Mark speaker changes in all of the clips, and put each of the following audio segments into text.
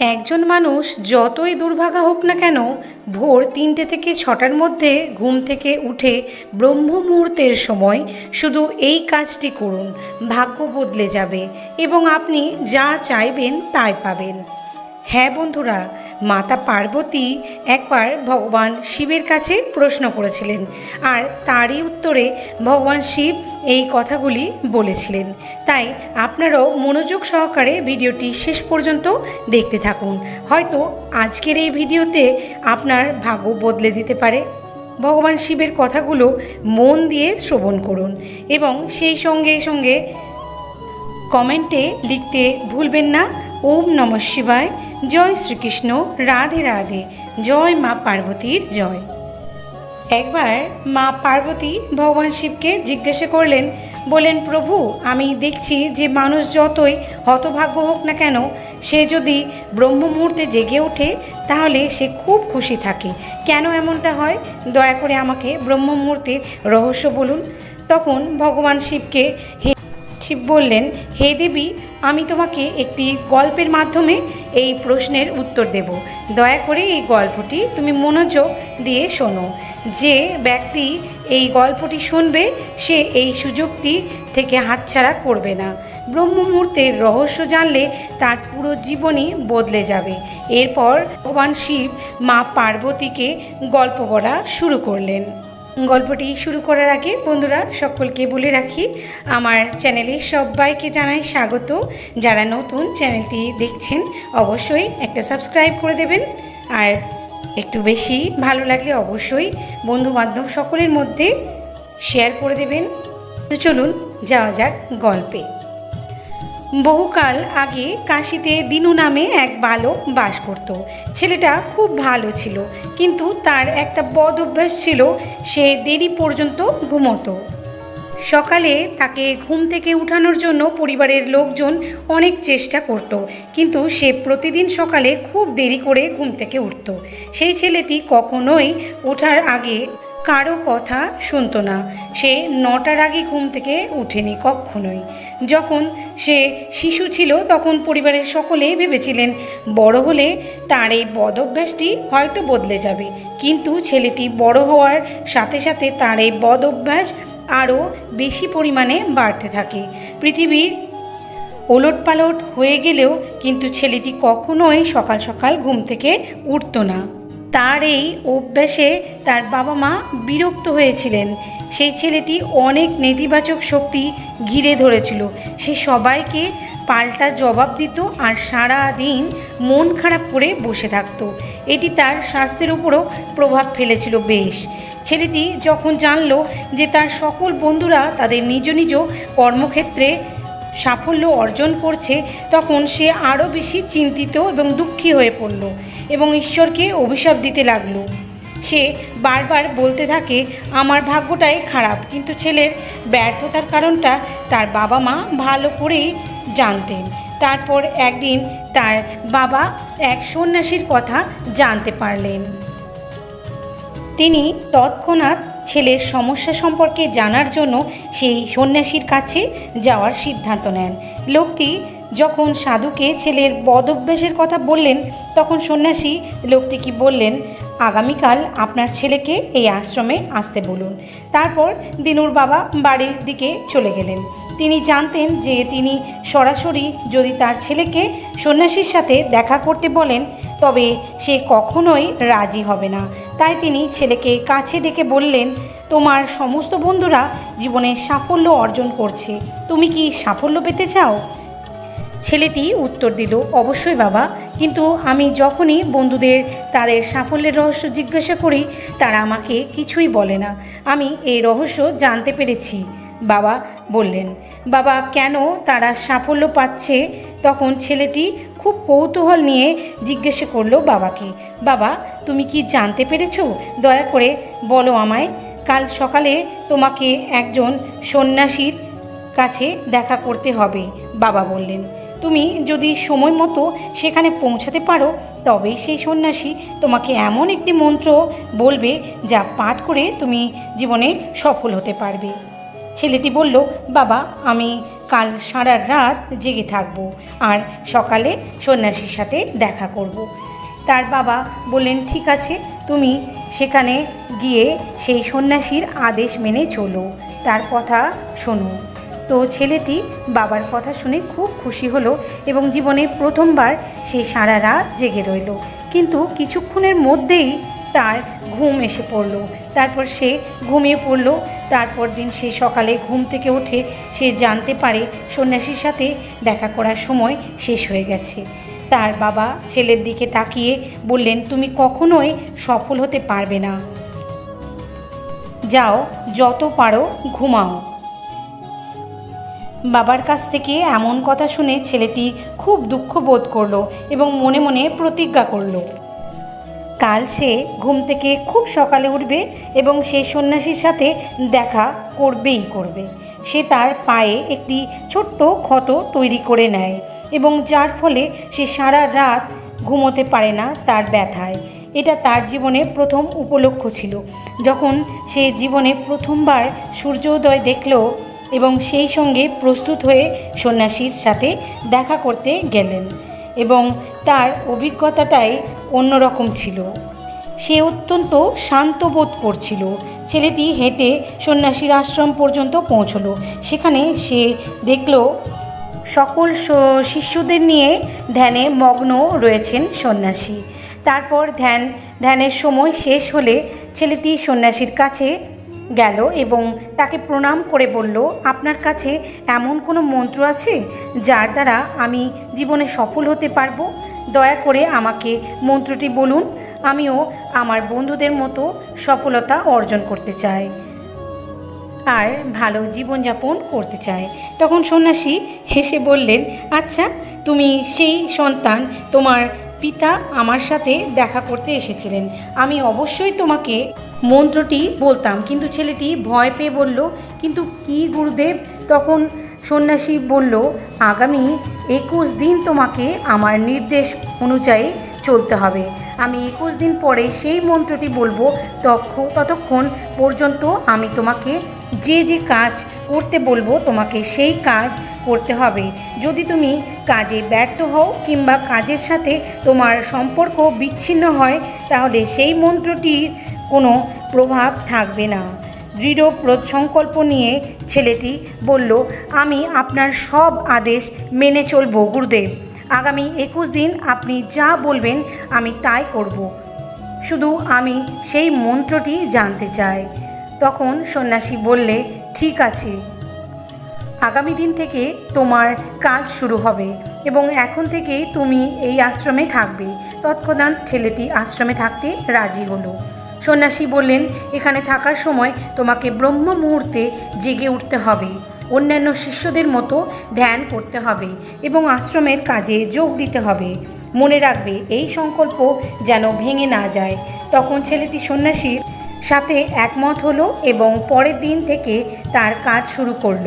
Speaker 1: একজন মানুষ যতই দুর্ভাগা হোক না কেন, ভোর তিনটে থেকে ছটার মধ্যে ঘুম থেকে উঠে ব্রহ্ম মুহূর্তের সময় শুধু এই কাজটি করুন, ভাগ্য বদলে যাবে এবং আপনি যা চাইবেন তাই পাবেন। হ্যাঁ বন্ধুরা মাতা পার্বতী একবার ভগবান শিবের কাছে প্রশ্ন করেছিলেন। আর তারই উত্তরে ভগবান শিব এই কথাগুলি বলেছিলেন। তাই আপনারাও মনোযোগ সহকারে ভিডিওটি শেষ পর্যন্ত দেখতে থাকুন। হয়তো আজকের এই ভিডিওতে আপনার ভাগ্য বদলে দিতে পারে। ভগবান শিবের কথাগুলো মন দিয়ে শ্রবণ করুন এবং সেই সঙ্গে সঙ্গে কমেন্টে লিখতে ভুলবেন না। ওম নম শিবায়। জয় শ্রীকৃষ্ণ, রাধে রাধে। জয় মা পার্বতীর জয়। একবার মা পার্বতী ভগবান শিবকে জিজ্ঞাসা করলেন বলেন প্রভু, আমি দেখছি যে মানুষ যতই হতভাগ্য হোক না কেন, সে যদি ব্রহ্ম মুহূর্তে জেগে ওঠে, তাহলে সে খুব খুশি থাকে। কেন এমনটা হয়? দয়া করে আমাকে ব্রহ্ম মুহূর্তের রহস্য বলুন। তখন ভগবান শিবকে হে শিব বললেন, হে দেবী, আমি তোমাকে একটি গল্পের মাধ্যমে এই প্রশ্নের উত্তর দেব। দয়া করে এই গল্পটি তুমি মনোযোগ দিয়ে শোনো। যে ব্যক্তি এই গল্পটি শুনবে, সে এই সুযোগটি থেকে হাতছাড়া করবে না। ব্রহ্ম মুহূর্তের রহস্য জানলে তার পুরো জীবনই বদলে যাবে। এরপর ভগবান শিব মা পার্বতীকে গল্প বলা শুরু করলেন। গল্পটি শুরু করার আগে বন্ধুরা, সকলকে বলে রাখি, আমার চ্যানেলে সবাইকে জানাই স্বাগত। যারা নতুন চ্যানেলটি দেখছেন, অবশ্যই একটা সাবস্ক্রাইব করে দেবেন। আর একটু বেশি ভালো লাগলে অবশ্যই বন্ধু বান্ধব সকলের মধ্যে শেয়ার করে দেবেন। তো চলুন, যাওয়া যাক গল্পে। বহুকাল আগে কাশিতে দিনু নামে এক বালক বাস করত। ছেলেটা খুব ভালো ছিল, কিন্তু তার একটা বদ অভ্যাস ছিল, সে দেরি পর্যন্ত ঘুমতো। সকালে তাকে ঘুম থেকে উঠানোর জন্য পরিবারের লোকজন অনেক চেষ্টা করত, কিন্তু সে প্রতিদিন সকালে খুব দেরি করে ঘুম থেকে উঠত। সেই ছেলেটি কখনোই ওঠার আগে কারও কথা শুনতো না। সে নটার আগে ঘুম থেকে উঠেনি কখনোই। যখন সে শিশু ছিল তখন পরিবারের সকলেই ভেবেছিলেন, বড় হলে তার এই বদ অভ্যাসটি হয়তো বদলে যাবে। কিন্তু ছেলেটি বড় হওয়ার সাথে সাথে তার এই বদ অভ্যাস আরও বেশি পরিমাণে বাড়তে থাকে। পৃথিবীর ওলট পালট হয়ে গেলেও কিন্তু ছেলেটি কখনোই সকাল সকাল ঘুম থেকে উঠত না। তার এই অভ্যাসে তার বাবা মা বিরক্ত হয়েছিলেন। সেই ছেলেটি অনেক নেতিবাচক শক্তি ঘিরে ধরেছিল। সে সবাইকে পাল্টা জবাব দিত আর সারা দিন মন খারাপ করে বসে থাকতো। এটি তার স্বাস্থ্যের উপরও প্রভাব ফেলেছিল বেশ। ছেলেটি যখন জানলো যে তার সকল বন্ধুরা তাদের নিজ নিজ কর্মক্ষেত্রে সাফল্য অর্জন করছে, তখন সে আরও বেশি চিন্তিত এবং দুঃখী হয়ে পড়ল। এবং ঈশ্বরকে অভিশাপ দিতে লাগল। সে বারবার বলতে থাকে, আমার ভাগ্যটাই খারাপ, কিন্তু ছেলের ব্যর্থতার কারণটা তার বাবা মা ভালো করেই জানতেন। তারপর একদিন তার বাবা এক সন্ন্যাসীর কথা জানতে পারলেন। তিনি তৎক্ষণাৎ ছেলের সমস্যা সম্পর্কে জানার জন্য সেই সন্ন্যাসীর কাছে যাওয়ার সিদ্ধান্ত নেন। লোকটি যখন সাধুকে ছেলের বদ বদভ্যাসের কথা বললেন, তখন সন্ন্যাসী লোকটিকে বললেন, আগামীকাল আপনার ছেলেকে এই আশ্রমে আসতে বলুন। তারপর দিনুর বাবা বাড়ির দিকে চলে গেলেন। তিনি জানতেন যে তিনি সরাসরি যদি তার ছেলেকে সন্ন্যাসীর সাথে দেখা করতে বলেন, তবে সে কখনোই রাজি হবে না। তাই তিনি ছেলেকে কাছে ডেকে বললেন, তোমার সমস্ত বন্ধুরা জীবনে সাফল্য অর্জন করছে। তুমি কি সাফল্য পেতে চাও? ছেলেটি উত্তর দিল, অবশ্যই বাবা। কিন্তু আমি যখনই বন্ধুদের তাদের সাফল্যের রহস্য জিজ্ঞাসা করি, তারা আমাকে কিছুই বলে না। আমি এই রহস্য জানতে পেরেছি। বাবা বললেন, বাবা, কেন তারা সাফল্য পাচ্ছে? তখন ছেলেটি খুব কৌতূহল নিয়ে জিজ্ঞাসা করল বাবাকে, বাবা, তুমি কি জানতে পেরেছ? দয়া করে বলো আমায়। কাল সকালে তোমাকে একজন সন্ন্যাসীর কাছে দেখা করতে হবে। বাবা বললেন তুমি যদি সময় মতো সেখানে পৌঁছাতে পারো, তবেই সেই সন্ন্যাসী তোমাকে এমন একটি মন্ত্র বলবে যা পাঠ করে তুমি জীবনে সফল হতে পারবে। ছেলেটি বলল, বাবা, আমি কাল সারা রাত জেগে থাকব আর সকালে সন্ন্যাসীর সাথে দেখা করব। তার বাবা বললেন, ঠিক আছে, তুমি সেখানে গিয়ে সেই সন্ন্যাসীর আদেশ মেনে চলো। তার কথা শোনো। তো ছেলেটি বাবার কথা শুনে খুব খুশি হলো এবং জীবনে প্রথমবার সে সারা রাত জেগে রইল। কিন্তু কিছুক্ষণের মধ্যেই তার ঘুম এসে পড়ল। তারপর সে ঘুমিয়ে পড়ল। তারপর দিন সে সকালে ঘুম থেকে উঠে সে জানতে পারে সন্ন্যাসীর সাথে দেখা করার সময় শেষ হয়ে গেছে। তার বাবা ছেলের দিকে তাকিয়ে বললেন, তুমি কখনোই সফল হতে পারবে না। যাও, যত পারো, ঘুমাও। বাবার কাছ থেকে এমন কথা শুনে ছেলেটি খুব দুঃখ বোধ করল এবং মনে মনে প্রতিজ্ঞা করল। কাল সে ঘুম থেকে খুব সকালে উঠবে এবং সেই সন্ন্যাসীর সাথে দেখা করবেই করবে। সে তার পায়ে একটি ছোট্ট ক্ষত তৈরি করে নেয় এবং যার ফলে সে সারা রাত ঘুমোতে পারে না তার ব্যথায়। এটা তার জীবনে প্রথম উপলক্ষ ছিল। যখন সে জীবনে প্রথমবার সূর্যোদয় দেখল এবং সেই সঙ্গে প্রস্তুত হয়ে সন্ন্যাসীর সাথে দেখা করতে গেলেন এবং তার অভিজ্ঞতাটাই অন্যরকম ছিল। সে অত্যন্ত শান্ত বোধ করছিল। ছেলেটি হেঁটে সন্ন্যাসীর আশ্রম পর্যন্ত পৌঁছলো। সেখানে সে দেখল, সকল শিষ্যদের নিয়ে ধ্যানে মগ্ন রয়েছেন সন্ন্যাসী। তারপর ধ্যান, ধ্যানের সময় শেষ হলে ছেলেটি সন্ন্যাসীর কাছে গেল এবং তাকে প্রণাম করে বলল, আপনার কাছে এমন কোনো মন্ত্র আছে যার দ্বারা আমি জীবনে সফল হতে পারব? দয়া করে আমাকে মন্ত্রটি বলুন। আমিও আমার বন্ধুদের মতো সফলতা অর্জন করতে চাই আর ভালো জীবনযাপন করতে চায় তখন সন্ন্যাসী হেসে বললেন আচ্ছা তুমি সেই সন্তান তোমার পিতা আমার সাথে দেখা করতে এসেছিলেন। আমি অবশ্যই তোমাকে মন্ত্রটি বলতাম। কিন্তু ছেলেটি ভয় পেয়ে বলল, কিন্তু কি গুরুদেব? তখন সন্ন্যাসী বলল, আগামী একুশ দিন তোমাকে আমার নির্দেশ অনুযায়ী চলতে হবে। আমি একুশ দিন পরে সেই মন্ত্রটি বলব তখ ততক্ষণ পর্যন্ত আমি তোমাকে যে যে কাজ করতে বলব, তোমাকে সেই কাজ করতে হবে। যদি তুমি কাজে ব্যর্থ হও কিংবা কাজের সাথে তোমার সম্পর্ক বিচ্ছিন্ন হয়, তাহলে সেই মন্ত্রটির কোনো প্রভাব থাকবে না। দৃঢ় সংকল্প নিয়ে ছেলেটি বলল, আমি আপনার সব আদেশ মেনে চলবো, গুরুদেব। আগামী একুশ দিন আপনি যা বলবেন আমি তাই করব। শুধু আমি সেই মন্ত্রটি জানতে চাই। তখন সন্ন্যাসী বললে, ঠিক আছে। আগামী দিন থেকে তোমার কাজ শুরু হবে এবং এখন থেকে তুমি এই আশ্রমে থাকবে। তৎক্ষণাৎ ছেলেটি আশ্রমে থাকতে রাজি হলো। সন্ন্যাসী বললেন, এখানে থাকার সময় তোমাকে ব্রহ্ম মুহূর্তে জেগে উঠতে হবে। অন্যান্য শিষ্যদের মতো ধ্যান করতে হবে এবং আশ্রমের কাজে যোগ দিতে হবে। মনে রাখবে, এই সংকল্প যেন ভেঙে না যায়। তখন ছেলেটি সন্ন্যাসীর সাথে একমত হলো এবং পরের দিন থেকে তার কাজ শুরু করল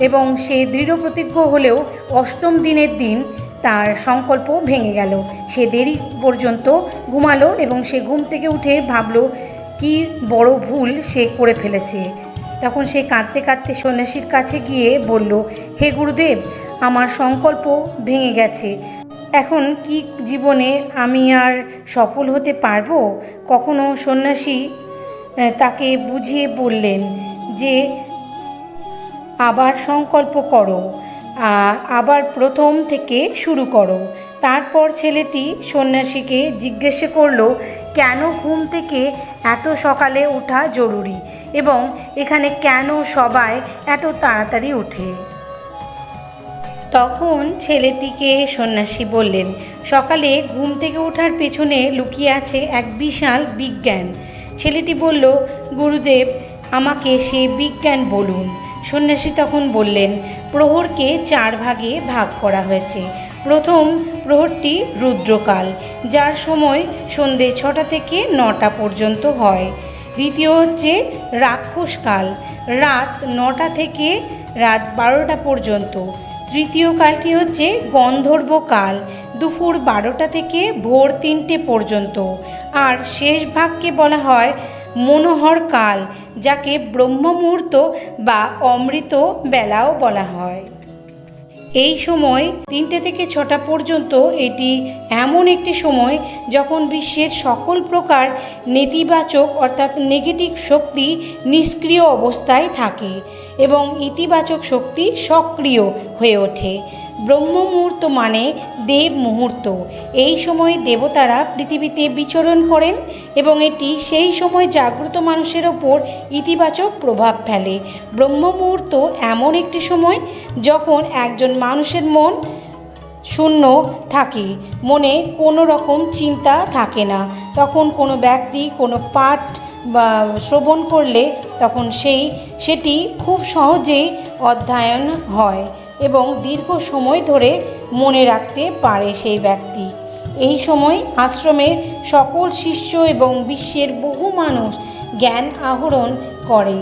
Speaker 1: এবং সে দৃঢ় প্রতিজ্ঞ হলেও অষ্টম দিনের দিন তার সংকল্প ভেঙে গেল। সে দেরি পর্যন্ত ঘুমালো এবং সে ঘুম থেকে উঠে ভাবলো, কি বড় ভুল সে করে ফেলেছে। তখন সে কাঁদতে কাঁদতে সন্ন্যাসীর কাছে গিয়ে বলল, হে গুরুদেব, আমার সংকল্প ভেঙে গেছে। এখন কি জীবনে আমি আর সফল হতে পারব? কখনো সন্ন্যাসী তাকে বুঝিয়ে বললেন যে, আবার সংকল্প করো। আবার প্রথম থেকে শুরু করো। তারপর ছেলেটি সন্ন্যাসীকে জিজ্ঞেস করল, কেন ঘুম থেকে এত সকালে ওঠা জরুরি? এবং এখানে কেন সবাই এত তাড়াতাড়ি ওঠে? তখন ছেলেটিকে সন্ন্যাসী বললেন, সকালে ঘুম থেকে ওঠার পেছনে লুকিয়ে আছে এক বিশাল বিজ্ঞান। ছেলেটি বলল, গুরুদেব, আমাকে সেই বিজ্ঞান বলুন। সন্ন্যাসী তখন বললেন প্রহরকে চার ভাগে ভাগ করা হয়েছে। প্রথম প্রহরটি রুদ্রকাল, যার সময় সন্ধে ছটা থেকে নটা পর্যন্ত হয়। দ্বিতীয় হচ্ছে রাক্ষসকাল, রাত নটা থেকে রাত বারোটা পর্যন্ত। তৃতীয় কালটি হচ্ছে গন্ধর্ব কাল দুপুর বারোটা থেকে ভোর তিনটে পর্যন্ত। আর শেষ ভাগকে বলা হয় মনোহর কাল, যাকে ব্রহ্ম মুহূর্ত বা অমৃত বেলাও বলা হয়। এই সময় তিনটে থেকে ছটা পর্যন্ত এটি এমন একটি সময় যখন বিশ্বের সকল প্রকার নেতিবাচক অর্থাৎ নেগেটিভ শক্তি নিষ্ক্রিয় অবস্থায় থাকে এবং ইতিবাচক শক্তি সক্রিয় হয়ে ওঠে। ব্রহ্ম মুহূর্ত মানে দেব মুহূর্ত। এই সময় দেবতারা পৃথিবীতে বিচরণ করেন এবং এটি সেই সময় জাগ্রত মানুষের ওপর ইতিবাচক প্রভাব ফেলে। ব্রহ্ম মুহূর্ত এমন একটি সময় যখন একজন মানুষের মন শূন্য থাকে, মনে কোনো রকম চিন্তা থাকে না। তখন কোনো ব্যক্তি কোনো পাঠ বা শ্রবণ করলে তখন সেই, সেটি খুব সহজেই অধ্যয়ন হয় এবং দীর্ঘ সময় ধরে মনে রাখতে পারে সেই ব্যক্তি। এই সময় আশ্রমের সকল শিষ্য এবং বিশ্বের বহু মানুষ জ্ঞান আহরণ করে।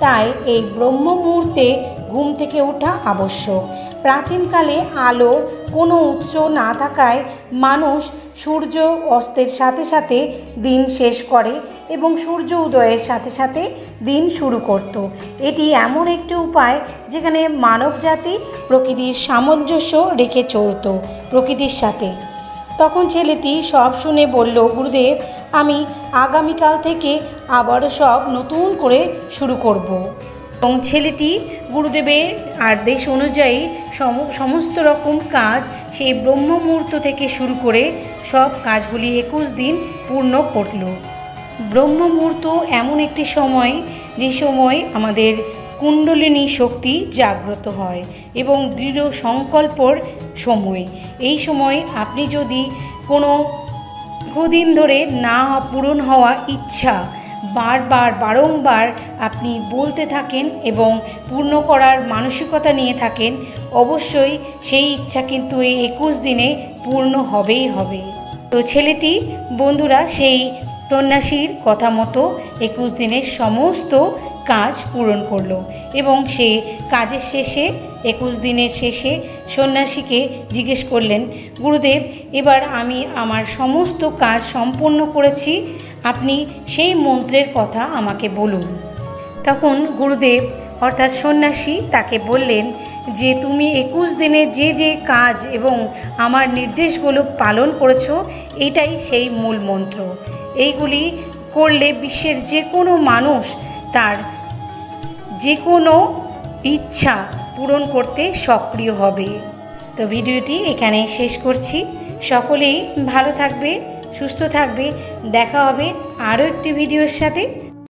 Speaker 1: তাই এই ব্রহ্ম মুহূর্তে ঘুম থেকে ওঠা আবশ্যক। প্রাচীনকালে আলোর কোনো উৎস না থাকায় মানুষ সূর্য অস্তের সাথে সাথে দিন শেষ করে এবং সূর্য উদয়ের সাথে সাথে দিন শুরু করত। এটি এমন একটি উপায় যেখানে মানবজাতি প্রকৃতির সামঞ্জস্য রেখে চলত। প্রকৃতির সাথে তখন ছেলেটি সব শুনে বলল, গুরুদেব, আমি আগামীকাল থেকে আবারও সব নতুন করে শুরু করব। এবং ছেলেটি গুরুদেবের আদেশ অনুযায়ী সম- সমস্ত রকম কাজ সেই ব্রহ্ম মুহূর্ত থেকে শুরু করে সব কাজগুলি একুশ দিন পূর্ণ করল ব্রহ্ম মুহূর্ত এমন একটি সময় যে সময় আমাদের কুণ্ডলিনী শক্তি জাগ্রত হয় এবং দৃঢ় সংকল্পর সময়। এই সময় আপনি যদি কোনো দীর্ঘদিন ধরে না পূরণ হওয়া ইচ্ছা, বারবার, বারংবার আপনি বলতে থাকেন এবং পূর্ণ করার মানসিকতা নিয়ে থাকেন, অবশ্যই সেই ইচ্ছা কিন্তু এই একুশ দিনে পূর্ণ হবেই হবে। তো ছেলেটি, বন্ধুরা, সেই সন্ন্যাসীর কথা মতো একুশ দিনের সমস্ত কাজ পূরণ করল এবং সে কাজের শেষে, একুশ দিনের শেষে সন্ন্যাসীকে জিজ্ঞেস করলেন, গুরুদেব, এবার আমি আমার সমস্ত কাজ সম্পন্ন করেছি, আপনি সেই মন্ত্রের কথা আমাকে বলুন। তখন গুরুদেব, অর্থাৎ সন্ন্যাসী, তাকে বললেন যে, তুমি একুশ দিনে যে যে কাজ এবং আমার নির্দেশগুলো পালন করেছ, এটাই সেই মূল মন্ত্র। এইগুলি করলে বিশ্বের যে কোনো মানুষ তার যে কোনো ইচ্ছা পূরণ করতে সক্রিয় হবে। তো ভিডিওটি এখানেই শেষ করছি। সকলেই ভালো থাকবে, সুস্থ থাকবে। দেখা হবে আরও একটি ভিডিওর সাথে।